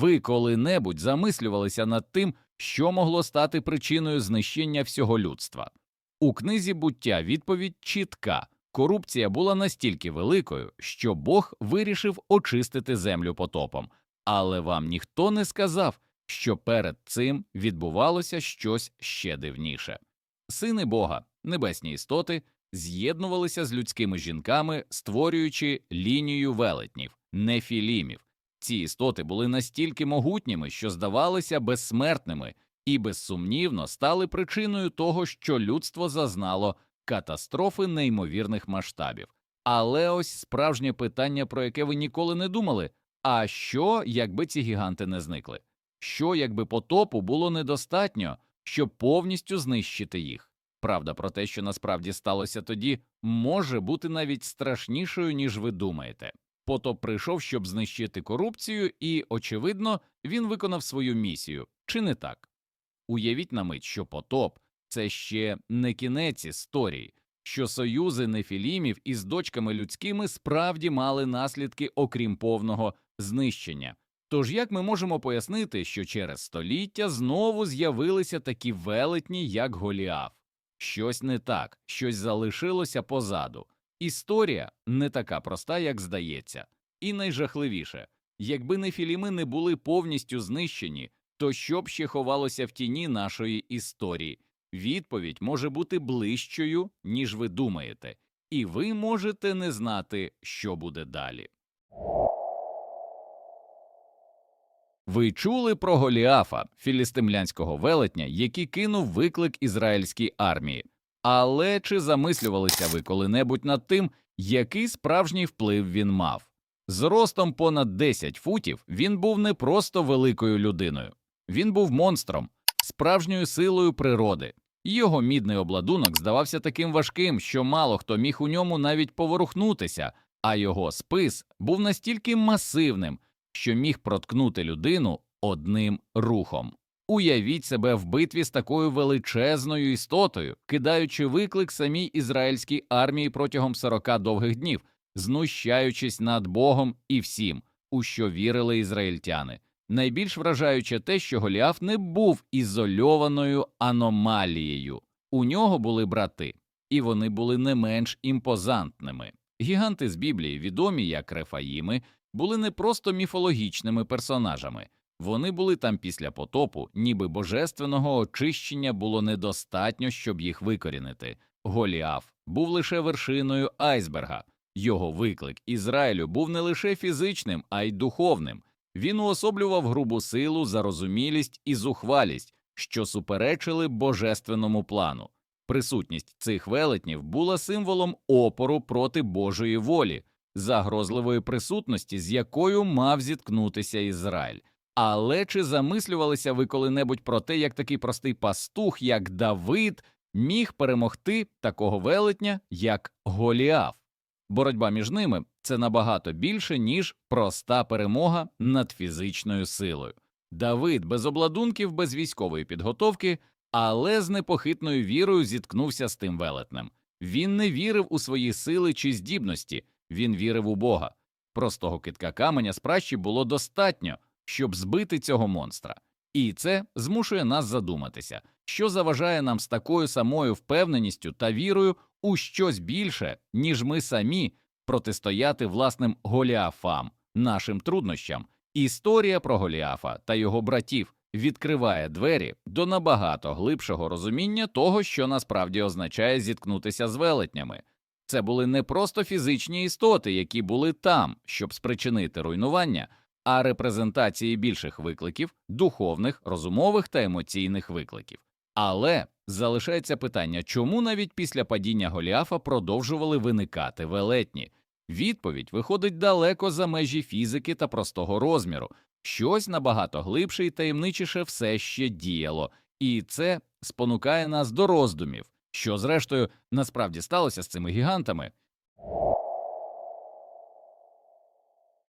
Ви коли-небудь замислювалися над тим, що могло стати причиною знищення всього людства? У книзі буття відповідь чітка корупція була настільки великою, що Бог вирішив очистити землю потопом, але вам ніхто не сказав, що перед цим відбувалося щось ще дивніше. Сини Бога, небесні істоти, з'єднувалися з людськими жінками, створюючи лінію велетнів, нефілімів. Ці істоти були настільки могутніми, що здавалися безсмертними, і безсумнівно стали причиною того, що людство зазнало катастрофи неймовірних масштабів. Але ось справжнє питання, про яке ви ніколи не думали: а що, якби ці гіганти не зникли? Що, якби потопу було недостатньо, щоб повністю знищити їх? Правда про те, що насправді сталося тоді, може бути навіть страшнішою, ніж ви думаєте. Потоп прийшов, щоб знищити корупцію, і, очевидно, він виконав свою місію, чи не так? Уявіть на мить, що потоп це ще не кінець історії, що союзи нефілімів із дочками людськими справді мали наслідки, окрім повного знищення. Тож як ми можемо пояснити, що через століття знову з'явилися такі велетні, як Голіаф? Щось не так, щось залишилося позаду. Історія не така проста, як здається, і найжахливіше, якби нефіліми не були повністю знищені, то що б ще ховалося в тіні нашої історії? Відповідь може бути ближчою, ніж ви думаєте, і ви можете не знати, що буде далі. Ви чули про Голіафа, філістимлянського велетня, який кинув виклик ізраїльській армії. Але чи замислювалися ви коли-небудь над тим, який справжній вплив він мав? З ростом понад 10 футів він був не просто великою людиною, він був монстром, справжньою силою природи. Його мідний обладунок здавався таким важким, що мало хто міг у ньому навіть поворухнутися, а його спис був настільки масивним, що міг проткнути людину одним рухом. Уявіть себе в битві з такою величезною істотою, кидаючи виклик самій ізраїльській армії протягом 40 довгих днів, знущаючись над Богом і всім, у що вірили ізраїльтяни. Найбільш вражаюче те, що Голіаф не був ізольованою аномалією. У нього були брати, і вони були не менш імпозантними. Гіганти з Біблії, відомі як Рефаїми, були не просто міфологічними персонажами. Вони були там після потопу, ніби божественного очищення було недостатньо, щоб їх викорінити. Голіаф був лише вершиною айсберга. Його виклик Ізраїлю був не лише фізичним, а й духовним. Він уособлював грубу силу, зарозумілість і зухвалість, що суперечили божественному плану. Присутність цих велетнів була символом опору проти Божої волі, загрозливої присутності, з якою мав зіткнутися Ізраїль. Але чи замислювалися ви коли-небудь про те, як такий простий пастух, як Давид, міг перемогти такого велетня, як Голіаф? Боротьба між ними це набагато більше, ніж проста перемога над фізичною силою. Давид без обладунків, без військової підготовки, але з непохитною вірою зіткнувся з тим велетнем. Він не вірив у свої сили чи здібності, він вірив у Бога. Простого китка каменя з пращі було достатньо, щоб збити цього монстра. І це змушує нас задуматися, що заважає нам з такою самою впевненістю та вірою у щось більше, ніж ми самі протистояти власним Голіафам, нашим труднощам. Історія про Голіафа та його братів відкриває двері до набагато глибшого розуміння того, що насправді означає зіткнутися з велетнями. Це були не просто фізичні істоти, які були там, щоб спричинити руйнування, а репрезентації більших викликів, духовних, розумових та емоційних викликів. Але залишається питання, чому навіть після падіння Голіафа продовжували виникати велетні? Відповідь виходить далеко за межі фізики та простого розміру. Щось набагато глибше і таємничіше все ще діяло, і це спонукає нас до роздумів, що, зрештою, насправді сталося з цими гігантами.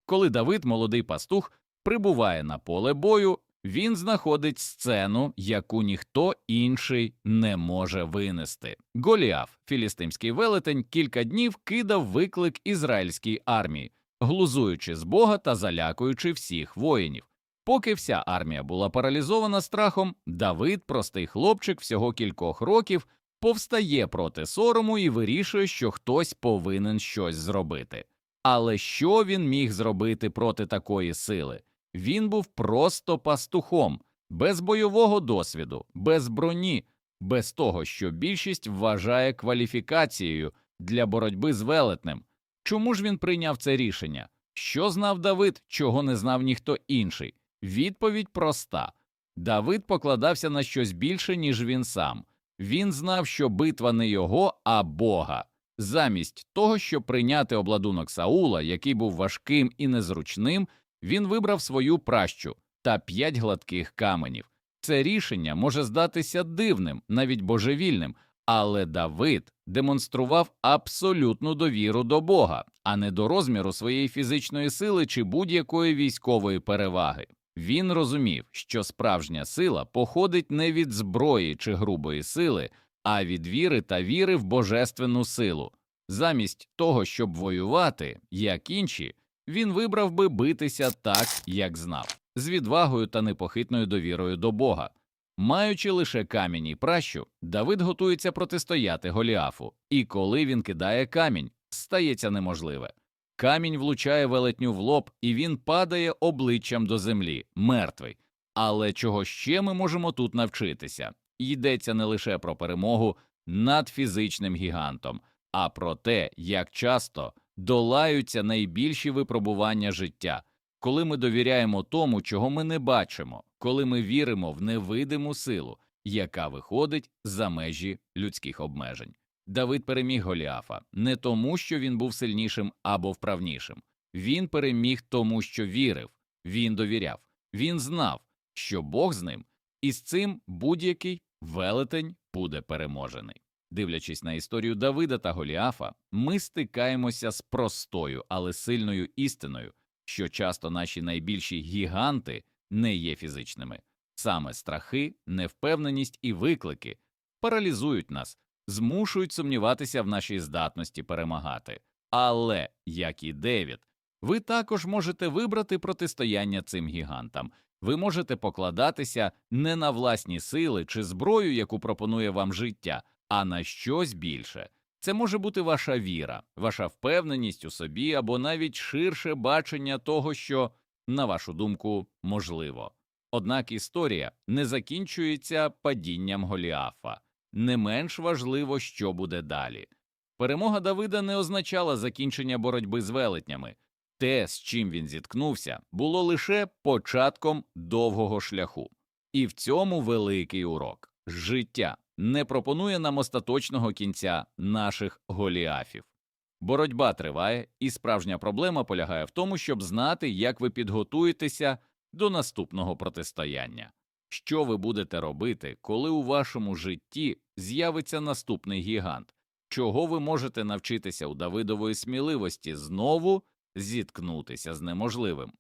Коли Давид, молодий пастух, прибуває на поле бою, він знаходить сцену, яку ніхто інший не може винести. Голіаф, філістимський велетень, кілька днів кидав виклик ізраїльській армії, глузуючи з Бога та залякуючи всіх воїнів. Поки вся армія була паралізована страхом, Давид, простий хлопчик всього кількох років, повстає проти сорому і вирішує, що хтось повинен щось зробити. Але що він міг зробити проти такої сили? Він був просто пастухом, без бойового досвіду, без броні, без того, що більшість вважає кваліфікацією для боротьби з велетнем. Чому ж він прийняв це рішення? Що знав Давид, чого не знав ніхто інший? Відповідь проста Давид покладався на щось більше, ніж він сам. Він знав, що битва не його, а Бога. Замість того, щоб прийняти обладунок Саула, який був важким і незручним, він вибрав свою пращу та п'ять гладких каменів. Це рішення може здатися дивним, навіть божевільним, але Давид демонстрував абсолютну довіру до Бога, а не до розміру своєї фізичної сили чи будь-якої військової переваги. Він розумів, що справжня сила походить не від зброї чи грубої сили, а від віри та віри в божественну силу. Замість того, щоб воювати, як інші, він вибрав би битися так, як знав, з відвагою та непохитною довірою до Бога. Маючи лише камінь і пращу, Давид готується протистояти Голіафу, і коли він кидає камінь, стається неможливе. Камінь влучає велетню в лоб, і він падає обличчям до землі, мертвий. Але чого ще ми можемо тут навчитися? Йдеться не лише про перемогу над фізичним гігантом, а про те, як часто долаються найбільші випробування життя, коли ми довіряємо тому, чого ми не бачимо, коли ми віримо в невидиму силу, яка виходить за межі людських обмежень. Давид переміг Голіафа не тому, що він був сильнішим або вправнішим. Він переміг тому, що вірив, він довіряв, він знав, що Бог з ним, і з цим будь-який велетень буде переможений. Дивлячись на історію Давида та Голіафа, ми стикаємося з простою, але сильною істиною, що часто наші найбільші гіганти не є фізичними. Саме страхи, невпевненість і виклики паралізують нас, змушують сумніватися в нашій здатності перемагати. Але, як і Девід, ви також можете вибрати протистояння цим гігантам. Ви можете покладатися не на власні сили чи зброю, яку пропонує вам життя, а на щось більше. Це може бути ваша віра, ваша впевненість у собі або навіть ширше бачення того, що, на вашу думку, можливо. Однак історія не закінчується падінням Голіафа. Не менш важливо, що буде далі. Перемога Давида не означала закінчення боротьби з велетнями. Те, з чим він зіткнувся, було лише початком довгого шляху. І в цьому великий урок життя не пропонує нам остаточного кінця наших голіафів. Боротьба триває, і справжня проблема полягає в тому, щоб знати, як ви підготуєтеся до наступного протистояння. Що ви будете робити, коли у вашому житті з'явиться наступний гігант? Чого ви можете навчитися у Давидової сміливості знову зіткнутися з неможливим?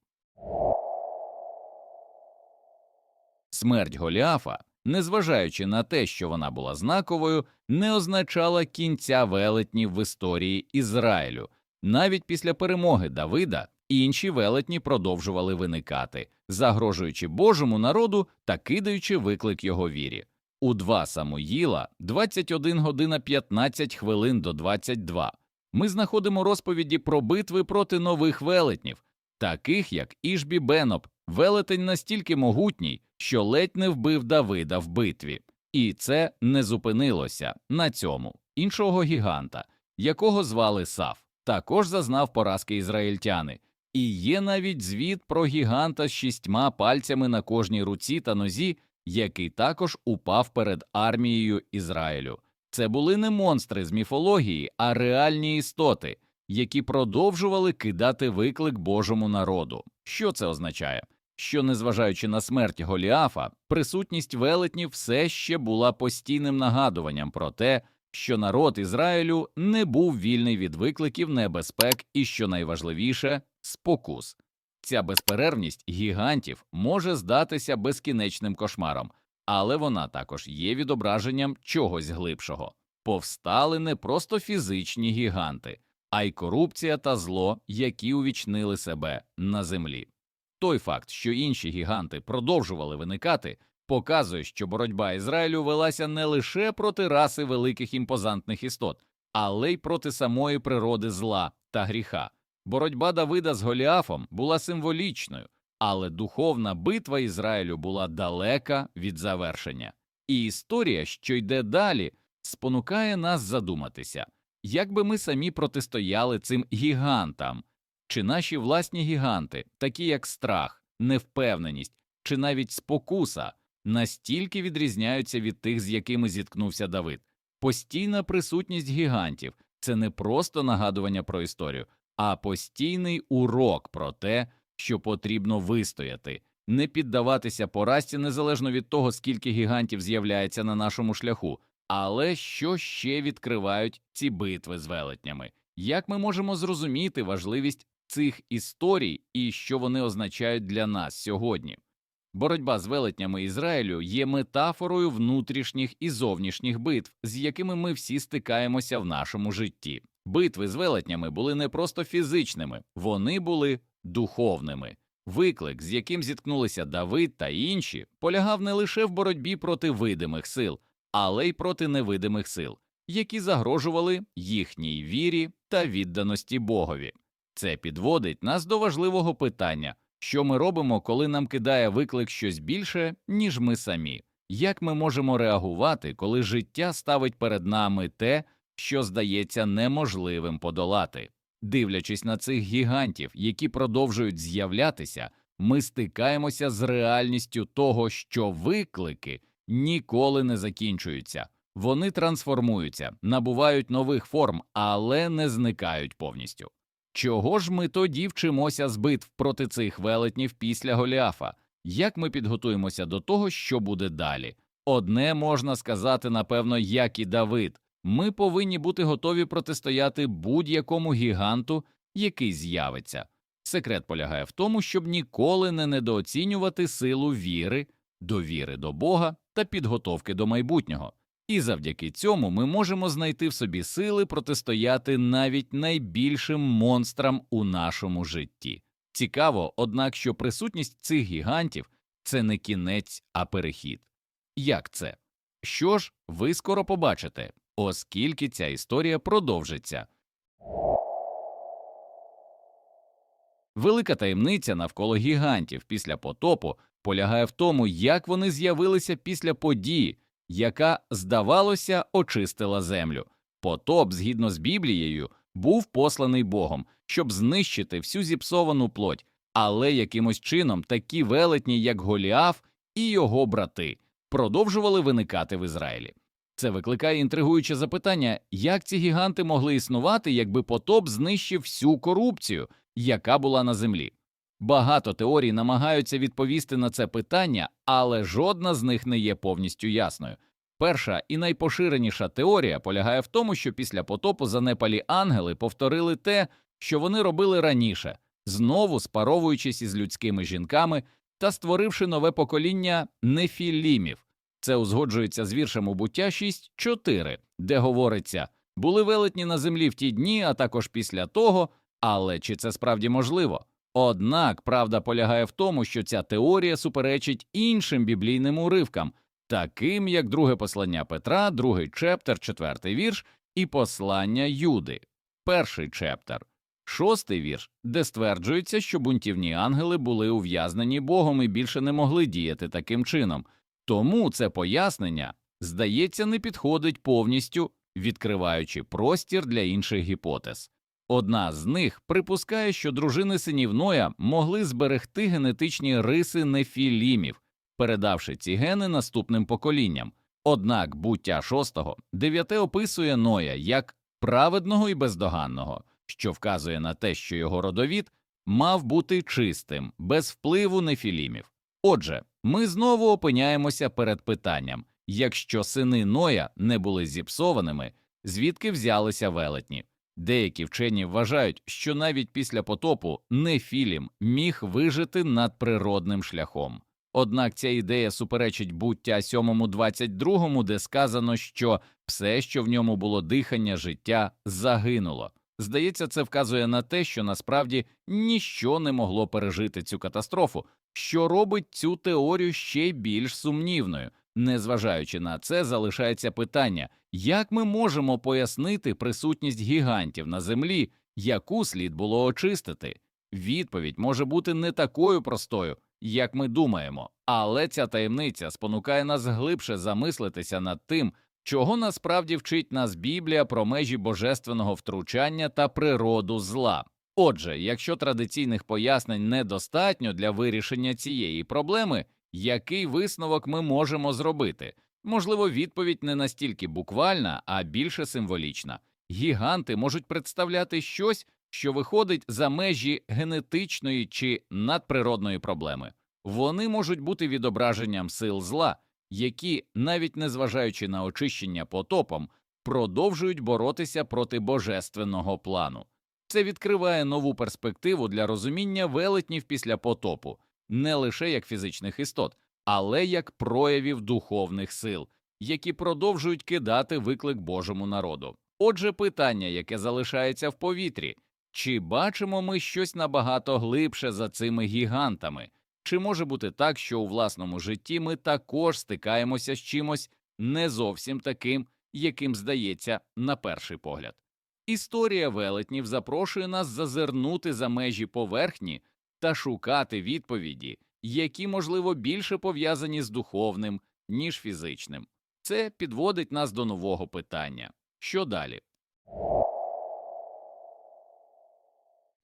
Смерть Голіафа, незважаючи на те, що вона була знаковою, не означала кінця велетнів в історії Ізраїлю. Навіть після перемоги Давида інші велетні продовжували виникати, загрожуючи Божому народу та кидаючи виклик його вірі. У 2 Самуїла 21 година 15 хвилин до 22 ми знаходимо розповіді про битви проти нових велетнів, таких як Ішбі Беноб, велетень настільки могутній, що ледь не вбив Давида в битві. І це не зупинилося на цьому іншого гіганта, якого звали Сав, також зазнав поразки ізраїльтяни. І є навіть звіт про гіганта з шістьма пальцями на кожній руці та нозі, який також упав перед армією Ізраїлю. Це були не монстри з міфології, а реальні істоти, які продовжували кидати виклик Божому народу. Що це означає? Що, незважаючи на смерть Голіафа, присутність велетнів все ще була постійним нагадуванням про те, що народ Ізраїлю не був вільний від викликів небезпек і, що найважливіше, спокус. Ця безперервність гігантів може здатися безкінечним кошмаром, але вона також є відображенням чогось глибшого. Повстали не просто фізичні гіганти, а й корупція та зло, які увічнили себе на землі. Той факт, що інші гіганти продовжували виникати, показує, що боротьба Ізраїлю велася не лише проти раси великих імпозантних істот, але й проти самої природи зла та гріха. Боротьба Давида з Голіафом була символічною, але духовна битва Ізраїлю була далека від завершення. І історія, що йде далі, спонукає нас задуматися, як би ми самі протистояли цим гігантам, чи наші власні гіганти, такі як страх, невпевненість чи навіть спокуса, настільки відрізняються від тих, з якими зіткнувся Давид. Постійна присутність гігантів це не просто нагадування про історію, а постійний урок про те, що потрібно вистояти, не піддаватися поразці незалежно від того, скільки гігантів з'являється на нашому шляху, але що ще відкривають ці битви з велетнями? Як ми можемо зрозуміти важливість цих історій і що вони означають для нас сьогодні? Боротьба з велетнями Ізраїлю є метафорою внутрішніх і зовнішніх битв, з якими ми всі стикаємося в нашому житті. Битви з велетнями були не просто фізичними, вони були духовними. Виклик, з яким зіткнулися Давид та інші, полягав не лише в боротьбі проти видимих сил, але й проти невидимих сил, які загрожували їхній вірі та відданості Богові. Це підводить нас до важливого питання що ми робимо, коли нам кидає виклик щось більше, ніж ми самі? Як ми можемо реагувати, коли життя ставить перед нами те, що здається неможливим подолати? Дивлячись на цих гігантів, які продовжують з'являтися, ми стикаємося з реальністю того, що виклики ніколи не закінчуються, вони трансформуються, набувають нових форм, але не зникають повністю. Чого ж ми тоді вчимося з битв проти цих велетнів після Голіафа? Як ми підготуємося до того, що буде далі? Одне можна сказати, напевно, як і Давид ми повинні бути готові протистояти будь-якому гіганту, який з'явиться. Секрет полягає в тому, щоб ніколи не недооцінювати силу віри, довіри до Бога та підготовки до майбутнього. І завдяки цьому ми можемо знайти в собі сили протистояти навіть найбільшим монстрам у нашому житті. Цікаво, однак, що присутність цих гігантів це не кінець, а перехід. Як це? Що ж, ви скоро побачите, оскільки ця історія продовжиться. Велика таємниця навколо гігантів після потопу полягає в тому, як вони з'явилися після події яка, здавалося, очистила землю. Потоп, згідно з Біблією, був посланий Богом, щоб знищити всю зіпсовану плоть, але якимось чином такі велетні, як Голіаф і його брати, продовжували виникати в Ізраїлі. Це викликає інтригуюче запитання, як ці гіганти могли існувати, якби потоп знищив всю корупцію, яка була на землі. Багато теорій намагаються відповісти на це питання, але жодна з них не є повністю ясною. Перша і найпоширеніша теорія полягає в тому, що після потопу занепалі ангели повторили те, що вони робили раніше, знову спаровуючись із людськими жінками та створивши нове покоління нефілімів. Це узгоджується з віршем у буття 6.4, де говориться були велетні на землі в ті дні, а також після того, але чи це справді можливо? Однак правда полягає в тому, що ця теорія суперечить іншим біблійним уривкам, таким як друге послання Петра, другий чептер, четвертий вірш, і послання Юди, перший чептер, шостий вірш, де стверджується, що бунтівні ангели були ув'язнені Богом і більше не могли діяти таким чином. Тому це пояснення, здається, не підходить повністю, відкриваючи простір для інших гіпотез. Одна з них припускає, що дружини синів Ноя могли зберегти генетичні риси нефілімів, передавши ці гени наступним поколінням. Однак буття шостого дев'яте описує Ноя як праведного і бездоганного, що вказує на те, що його родовід мав бути чистим, без впливу нефілімів. Отже, ми знову опиняємося перед питанням якщо сини Ноя не були зіпсованими, звідки взялися велетні? Деякі вчені вважають, що навіть після потопу Нефілім міг вижити надприродним шляхом. Однак ця ідея суперечить буття 7.22, де сказано, що все, що в ньому було дихання життя, загинуло. Здається, це вказує на те, що насправді ніщо не могло пережити цю катастрофу, що робить цю теорію ще більш сумнівною. Незважаючи на це, залишається питання, як ми можемо пояснити присутність гігантів на землі, яку слід було очистити. Відповідь може бути не такою простою, як ми думаємо, але ця таємниця спонукає нас глибше замислитися над тим, чого насправді вчить нас Біблія про межі божественного втручання та природу зла. Отже, якщо традиційних пояснень недостатньо для вирішення цієї проблеми, який висновок ми можемо зробити? Можливо, відповідь не настільки буквальна, а більше символічна. Гіганти можуть представляти щось, що виходить за межі генетичної чи надприродної проблеми. Вони можуть бути відображенням сил зла, які, навіть незважаючи на очищення потопом, продовжують боротися проти божественного плану. Це відкриває нову перспективу для розуміння велетнів після потопу, не лише як фізичних істот, але як проявів духовних сил, які продовжують кидати виклик Божому народу. Отже, питання, яке залишається в повітрі, чи бачимо ми щось набагато глибше за цими гігантами? Чи може бути так, що у власному житті ми також стикаємося з чимось не зовсім таким, яким здається на перший погляд? Історія велетнів запрошує нас зазирнути за межі поверхні та шукати відповіді, які, можливо, більше пов'язані з духовним, ніж фізичним. Це підводить нас до нового питання що далі?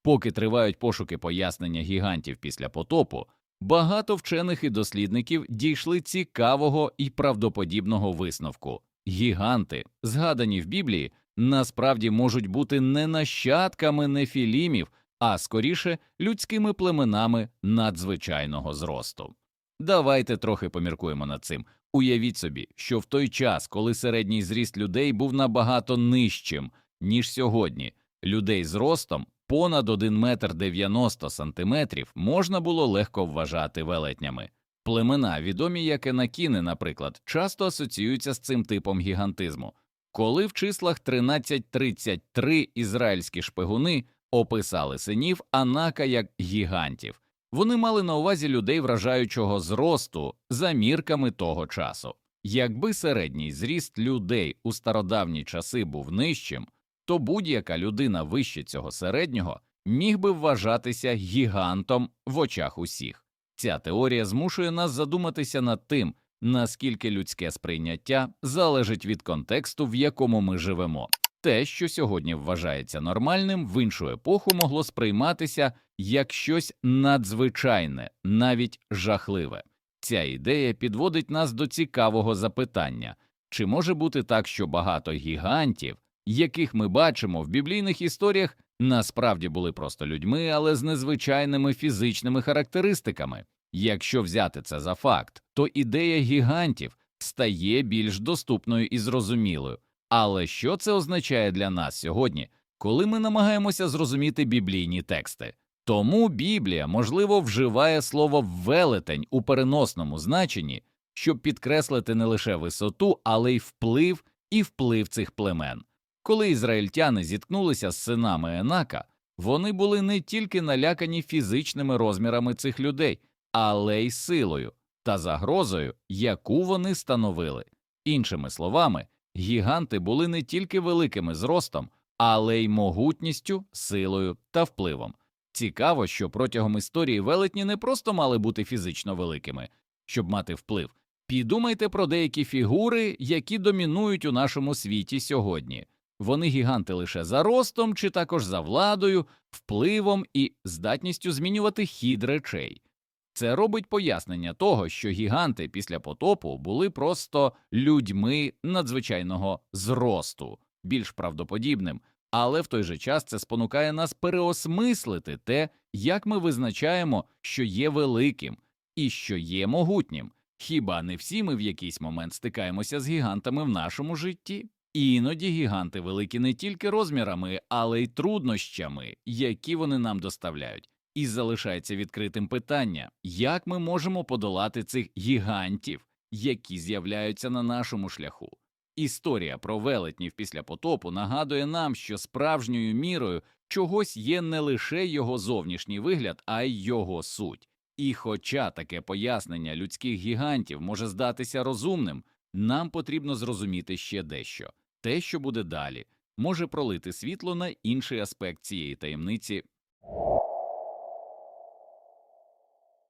Поки тривають пошуки пояснення гігантів після потопу, багато вчених і дослідників дійшли цікавого і правдоподібного висновку. Гіганти, згадані в Біблії, насправді можуть бути не нащадками нефілімів, а скоріше людськими племенами надзвичайного зросту. Давайте трохи поміркуємо над цим. Уявіть собі, що в той час, коли середній зріст людей був набагато нижчим, ніж сьогодні, людей з ростом понад 1 метр 90 сантиметрів можна було легко вважати велетнями. Племена, відомі як енакіни, наприклад, часто асоціюються з цим типом гігантизму. Коли в числах 1333 ізраїльські шпигуни описали синів Анака як гігантів, вони мали на увазі людей вражаючого зросту за мірками того часу. Якби середній зріст людей у стародавні часи був нижчим, то будь-яка людина вище цього середнього міг би вважатися гігантом в очах усіх. Ця теорія змушує нас задуматися над тим, наскільки людське сприйняття залежить від контексту, в якому ми живемо. Те, що сьогодні вважається нормальним, в іншу епоху могло сприйматися як щось надзвичайне, навіть жахливе. Ця ідея підводить нас до цікавого запитання чи може бути так, що багато гігантів, яких ми бачимо в біблійних історіях, насправді були просто людьми, але з незвичайними фізичними характеристиками. Якщо взяти це за факт, то ідея гігантів стає більш доступною і зрозумілою. Але що це означає для нас сьогодні, коли ми намагаємося зрозуміти біблійні тексти? Тому Біблія, можливо, вживає слово велетень у переносному значенні, щоб підкреслити не лише висоту, але й вплив і вплив цих племен. Коли ізраїльтяни зіткнулися з синами Енака, вони були не тільки налякані фізичними розмірами цих людей, але й силою та загрозою, яку вони становили. Іншими словами, гіганти були не тільки великими зростом, але й могутністю, силою та впливом. Цікаво, що протягом історії велетні не просто мали бути фізично великими, щоб мати вплив. Підумайте про деякі фігури, які домінують у нашому світі сьогодні. Вони гіганти лише за ростом чи також за владою, впливом і здатністю змінювати хід речей. Це робить пояснення того, що гіганти після потопу були просто людьми надзвичайного зросту, більш правдоподібним, але в той же час це спонукає нас переосмислити те, як ми визначаємо, що є великим і що є могутнім. Хіба не всі ми в якийсь момент стикаємося з гігантами в нашому житті? Іноді гіганти великі не тільки розмірами, але й труднощами, які вони нам доставляють. І залишається відкритим питання, як ми можемо подолати цих гігантів, які з'являються на нашому шляху. Історія про велетнів після потопу нагадує нам, що справжньою мірою чогось є не лише його зовнішній вигляд, а й його суть. І хоча таке пояснення людських гігантів може здатися розумним, нам потрібно зрозуміти ще дещо те, що буде далі, може пролити світло на інший аспект цієї таємниці.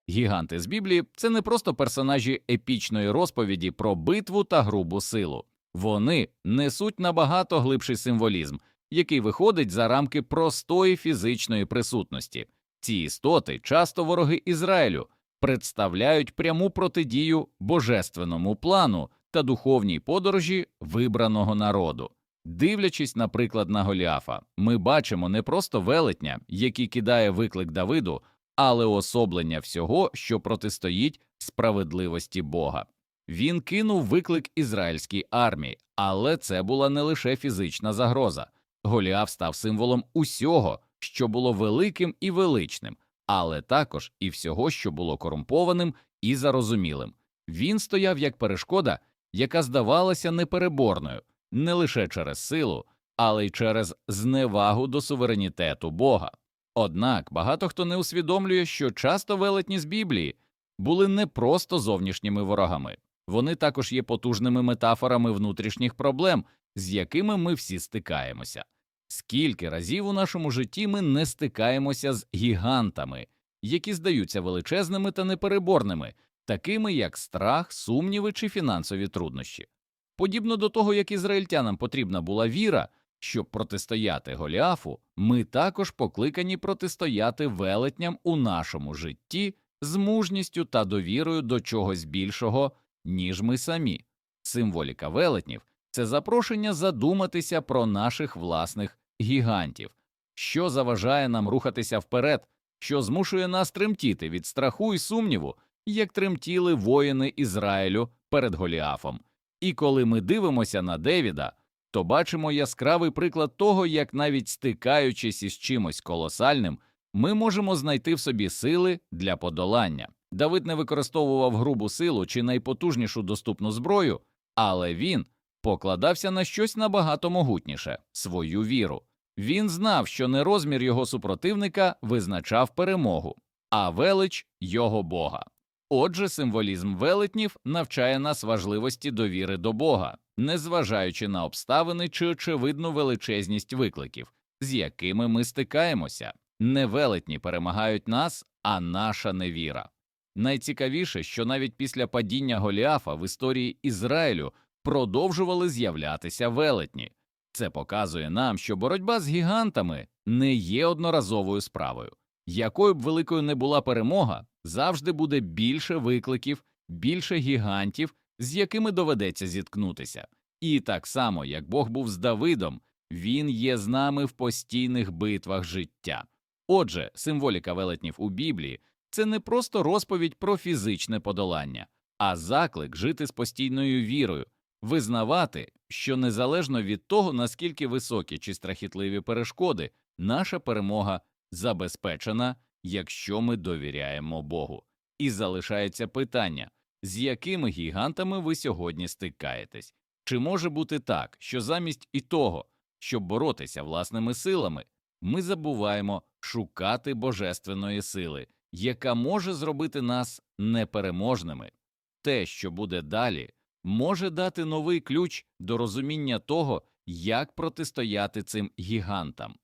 Гіганти з Біблії це не просто персонажі епічної розповіді про битву та грубу силу. Вони несуть набагато глибший символізм, який виходить за рамки простої фізичної присутності. Ці істоти, часто вороги Ізраїлю, представляють пряму протидію божественному плану та духовній подорожі вибраного народу. Дивлячись, наприклад, на Голіафа, ми бачимо не просто велетня, який кидає виклик Давиду, але особлення всього, що протистоїть справедливості Бога. Він кинув виклик ізраїльській армії, але це була не лише фізична загроза. Голіаф став символом усього, що було великим і величним, але також і всього, що було корумпованим і зарозумілим. Він стояв як перешкода, яка здавалася непереборною не лише через силу, але й через зневагу до суверенітету Бога. Однак багато хто не усвідомлює, що часто велетні з Біблії були не просто зовнішніми ворогами, вони також є потужними метафорами внутрішніх проблем, з якими ми всі стикаємося. Скільки разів у нашому житті ми не стикаємося з гігантами, які здаються величезними та непереборними, такими як страх, сумніви чи фінансові труднощі. Подібно до того, як ізраїльтянам потрібна була віра, щоб протистояти Голіафу, ми також покликані протистояти велетням у нашому житті з мужністю та довірою до чогось більшого, ніж ми самі. Символіка велетнів це запрошення задуматися про наших власних гігантів, що заважає нам рухатися вперед, що змушує нас тремтіти від страху і сумніву, як тремтіли воїни Ізраїлю перед Голіафом. І коли ми дивимося на Девіда, то бачимо яскравий приклад того, як навіть стикаючись із чимось колосальним, ми можемо знайти в собі сили для подолання. Давид не використовував грубу силу чи найпотужнішу доступну зброю, але він покладався на щось набагато могутніше свою віру. Він знав, що не розмір його супротивника визначав перемогу, а велич його Бога. Отже, символізм велетнів навчає нас важливості довіри до Бога, незважаючи на обставини чи очевидну величезність викликів, з якими ми стикаємося. Не велетні перемагають нас, а наша невіра. Найцікавіше, що навіть після падіння Голіафа в історії Ізраїлю продовжували з'являтися велетні. Це показує нам, що боротьба з гігантами не є одноразовою справою. Якою б великою не була перемога, завжди буде більше викликів, більше гігантів, з якими доведеться зіткнутися. І так само, як Бог був з Давидом, він є з нами в постійних битвах життя. Отже, символіка велетнів у Біблії це не просто розповідь про фізичне подолання, а заклик жити з постійною вірою, визнавати, що незалежно від того, наскільки високі чи страхітливі перешкоди, наша перемога забезпечена, якщо ми довіряємо Богу. І залишається питання, з якими гігантами ви сьогодні стикаєтесь? Чи може бути так, що замість і того, щоб боротися власними силами, ми забуваємо шукати божественної сили, яка може зробити нас непереможними? Те, що буде далі, може дати новий ключ до розуміння того, як протистояти цим гігантам.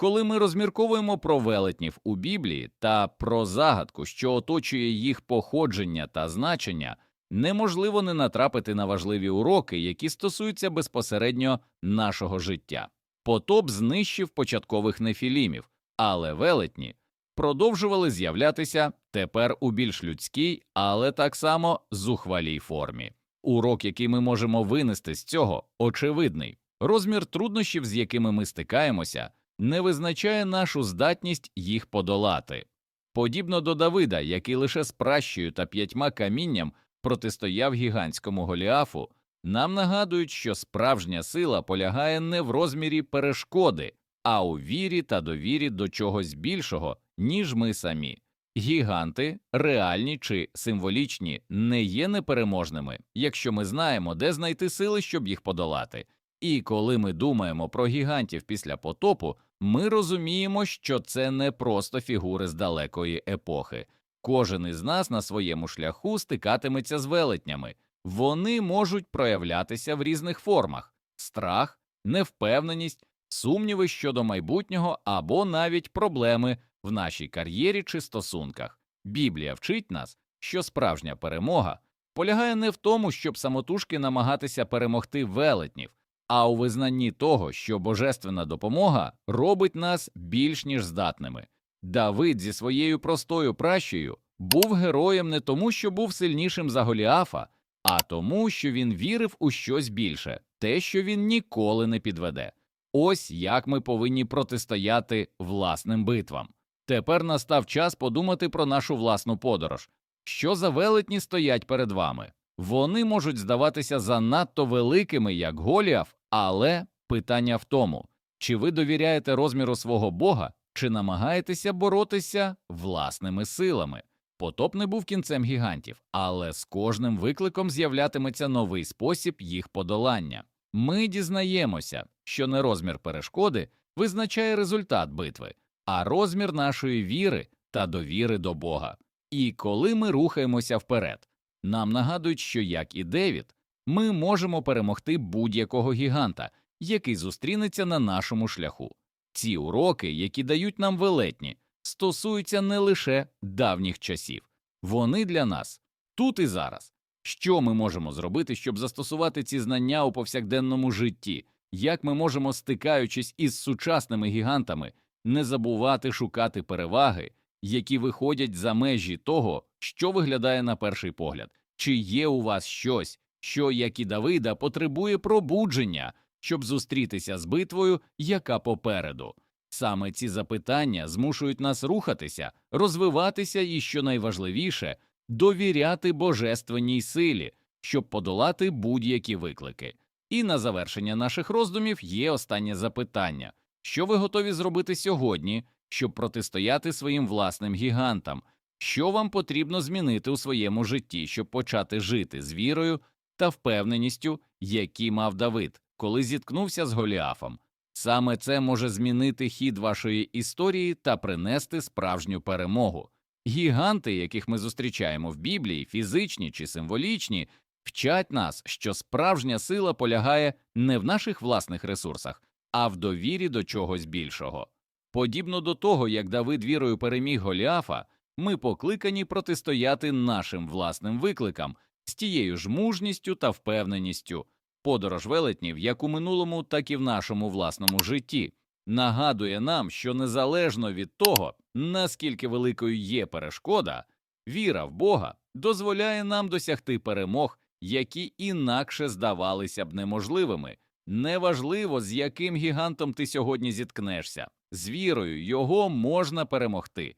Коли ми розмірковуємо про велетнів у Біблії та про загадку, що оточує їх походження та значення, неможливо не натрапити на важливі уроки, які стосуються безпосередньо нашого життя. Потоп знищив початкових нефілімів, але велетні продовжували з'являтися тепер у більш людській, але так само зухвалій формі. Урок, який ми можемо винести з цього, очевидний розмір труднощів, з якими ми стикаємося не визначає нашу здатність їх подолати. Подібно до Давида, який лише з пращою та п'ятьма камінням протистояв гігантському Голіафу, нам нагадують, що справжня сила полягає не в розмірі перешкоди, а у вірі та довірі до чогось більшого, ніж ми самі. Гіганти, реальні чи символічні, не є непереможними, якщо ми знаємо, де знайти сили, щоб їх подолати. І коли ми думаємо про гігантів після потопу, ми розуміємо, що це не просто фігури з далекої епохи. Кожен із нас на своєму шляху стикатиметься з велетнями. Вони можуть проявлятися в різних формах: страх, невпевненість, сумніви щодо майбутнього або навіть проблеми в нашій кар'єрі чи стосунках. Біблія вчить нас, що справжня перемога полягає не в тому, щоб самотужки намагатися перемогти велетнів, а у визнанні того, що божественна допомога робить нас більш ніж здатними. Давид зі своєю простою пращею був героєм не тому, що був сильнішим за Голіафа, а тому, що він вірив у щось більше, те, що він ніколи не підведе. Ось як ми повинні протистояти власним битвам. Тепер настав час подумати про нашу власну подорож. Що за велетні стоять перед вами? Вони можуть здаватися занадто великими, як Голіаф, але питання в тому, чи ви довіряєте розміру свого Бога, чи намагаєтеся боротися власними силами. Потоп не був кінцем гігантів, але з кожним викликом з'являтиметься новий спосіб їх подолання. Ми дізнаємося, що не розмір перешкоди визначає результат битви, а розмір нашої віри та довіри до Бога. І коли ми рухаємося вперед, нам нагадують, що як і Девід, ми можемо перемогти будь-якого гіганта, який зустрінеться на нашому шляху. Ці уроки, які дають нам велетні, стосуються не лише давніх часів, вони для нас тут і зараз. Що ми можемо зробити, щоб застосувати ці знання у повсякденному житті? Як ми можемо, стикаючись із сучасними гігантами, не забувати шукати переваги, які виходять за межі того, що виглядає на перший погляд? Чи є у вас щось, що, як і Давида, потребує пробудження, щоб зустрітися з битвою, яка попереду? Саме ці запитання змушують нас рухатися, розвиватися і, що найважливіше, довіряти божественній силі, щоб подолати будь-які виклики. І на завершення наших роздумів є останнє запитання: що ви готові зробити сьогодні, щоб протистояти своїм власним гігантам? Що вам потрібно змінити у своєму житті, щоб почати жити з вірою та впевненістю, які мав Давид, коли зіткнувся з Голіафом? Саме це може змінити хід вашої історії та принести справжню перемогу. Гіганти, яких ми зустрічаємо в Біблії, фізичні чи символічні, вчать нас, що справжня сила полягає не в наших власних ресурсах, а в довірі до чогось більшого. Подібно до того, як Давид вірою переміг Голіафа, ми покликані протистояти нашим власним викликам з тією ж мужністю та впевненістю. Подорож велетнів, як у минулому, так і в нашому власному житті, нагадує нам, що незалежно від того, наскільки великою є перешкода, віра в Бога дозволяє нам досягти перемог, які інакше здавалися б неможливими. Неважливо, з яким гігантом ти сьогодні зіткнешся, з вірою його можна перемогти.